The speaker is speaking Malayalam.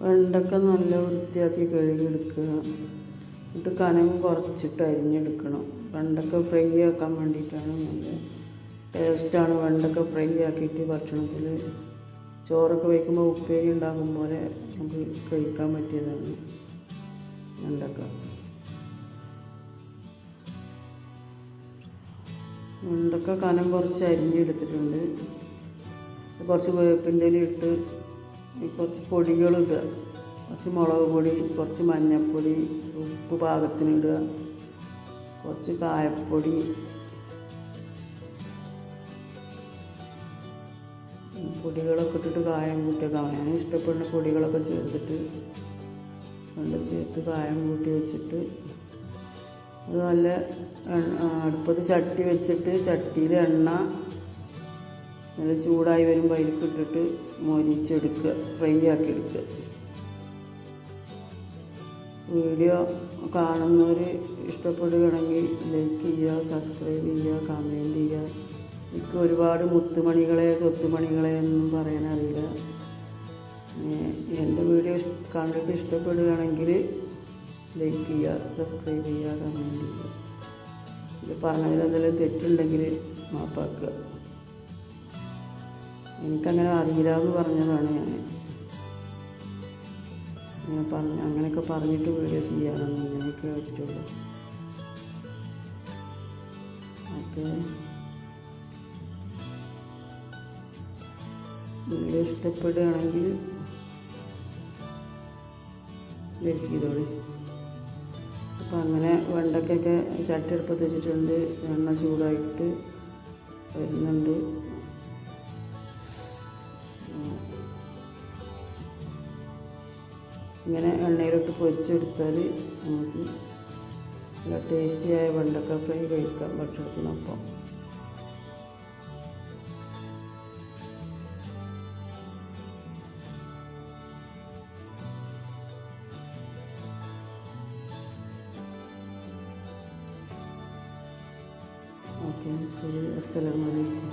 വെണ്ടക്ക നല്ല വൃത്തിയാക്കി കഴുകിയെടുക്കുക. എന്നിട്ട് കനം കുറച്ചിട്ട് അരിഞ്ഞെടുക്കണം. വെണ്ടക്ക ഫ്രൈ ആക്കാൻ വേണ്ടിയിട്ടാണ് നല്ല ടേസ്റ്റാണ് വെണ്ടക്ക ഫ്രൈ ആക്കിയിട്ട് ഭക്ഷണത്തിൽ. ചോറൊക്കെ വയ്ക്കുമ്പോൾ ഉപ്പേരി ഉണ്ടാക്കും പോലെ നമുക്ക് കഴിക്കാൻ പറ്റിയതാണ് വെണ്ടക്ക. വെണ്ടക്ക കനം കുറച്ച് അരിഞ്ഞെടുത്തിട്ടുണ്ട്. കുറച്ച് വേപ്പിന്റെ ഇട്ട് കുറച്ച് പൊടികളിടുക കുറച്ച് മുളക് പൊടി കുറച്ച് മഞ്ഞൾപ്പൊടി ഉപ്പ് പാകത്തിന് ഇടുക. കുറച്ച് കായപ്പൊടി. പൊടികളൊക്കെ ഇട്ടിട്ട് കായം കൂട്ടിയൊക്കെ. ഞാൻ ഇഷ്ടപ്പെടുന്ന പൊടികളൊക്കെ ചേർത്തിട്ട് വെള്ളം ചേർത്ത് കായം കൂട്ടി വെച്ചിട്ട് അത് നല്ല അടുപ്പത്ത് ചട്ടി വെച്ചിട്ട് ചട്ടിയിൽ എണ്ണ നല്ല ചൂടായി വരുമ്പോൾ അതിലേക്ക് ഇട്ടിട്ട് മൊരിച്ചെടുക്കുക ഫ്രൈ ആക്കി എടുക്കുക. വീഡിയോ കാണുന്നവർ ഇഷ്ടപ്പെടുകയാണെങ്കിൽ ലൈക്ക് ചെയ്യുക സബ്സ്ക്രൈബ് ചെയ്യുക കമന്റ് ചെയ്യുക. എനിക്ക് ഒരുപാട് മുത്തുമണികളെ സ്വത്തുമണികളെ ഒന്നും പറയാനറിയില്ല എന്റെ വീഡിയോ കണ്ടിട്ട് ഇഷ്ടപ്പെടുകയാണെങ്കിൽ ലൈക്ക് ചെയ്യുക സബ്സ്ക്രൈബ് ചെയ്യുക കമന്റ് ചെയ്യുക. ഇത് പറഞ്ഞതിൽ എന്തെങ്കിലും തെറ്റുണ്ടെങ്കിൽ മാപ്പാക്കുക. എനിക്കങ്ങനെ അറിയില്ല എന്ന് പറഞ്ഞതാണ് ഞാൻ. അങ്ങനെ പറഞ്ഞ് അങ്ങനെയൊക്കെ പറഞ്ഞിട്ട് വീഡിയോ ചെയ്യാനൊന്നും എനിക്ക് പറ്റുള്ളൂ. ഓക്കെ വീഡിയോ ഇഷ്ടപ്പെടുകയാണെങ്കിൽ ലൈക്ക് ചെയ്തോളി. അപ്പം അങ്ങനെ വെണ്ടയ്ക്കൊക്കെ ചട്ടി എടുപ്പത്ത് വെച്ചിട്ടുണ്ട്. എണ്ണ ചൂടായിട്ട് വരുന്നുണ്ട്. ഇങ്ങനെ എണ്ണയിലോട്ട് പൊരിച്ചെടുത്താൽ നമുക്ക് നല്ല ടേസ്റ്റിയായ വെണ്ടക്ക ഫ്രൈ കഴിക്കാം ഭക്ഷണത്തിനൊപ്പം ഓക്കെ ശരി. അസ്സലാമലൈക്കും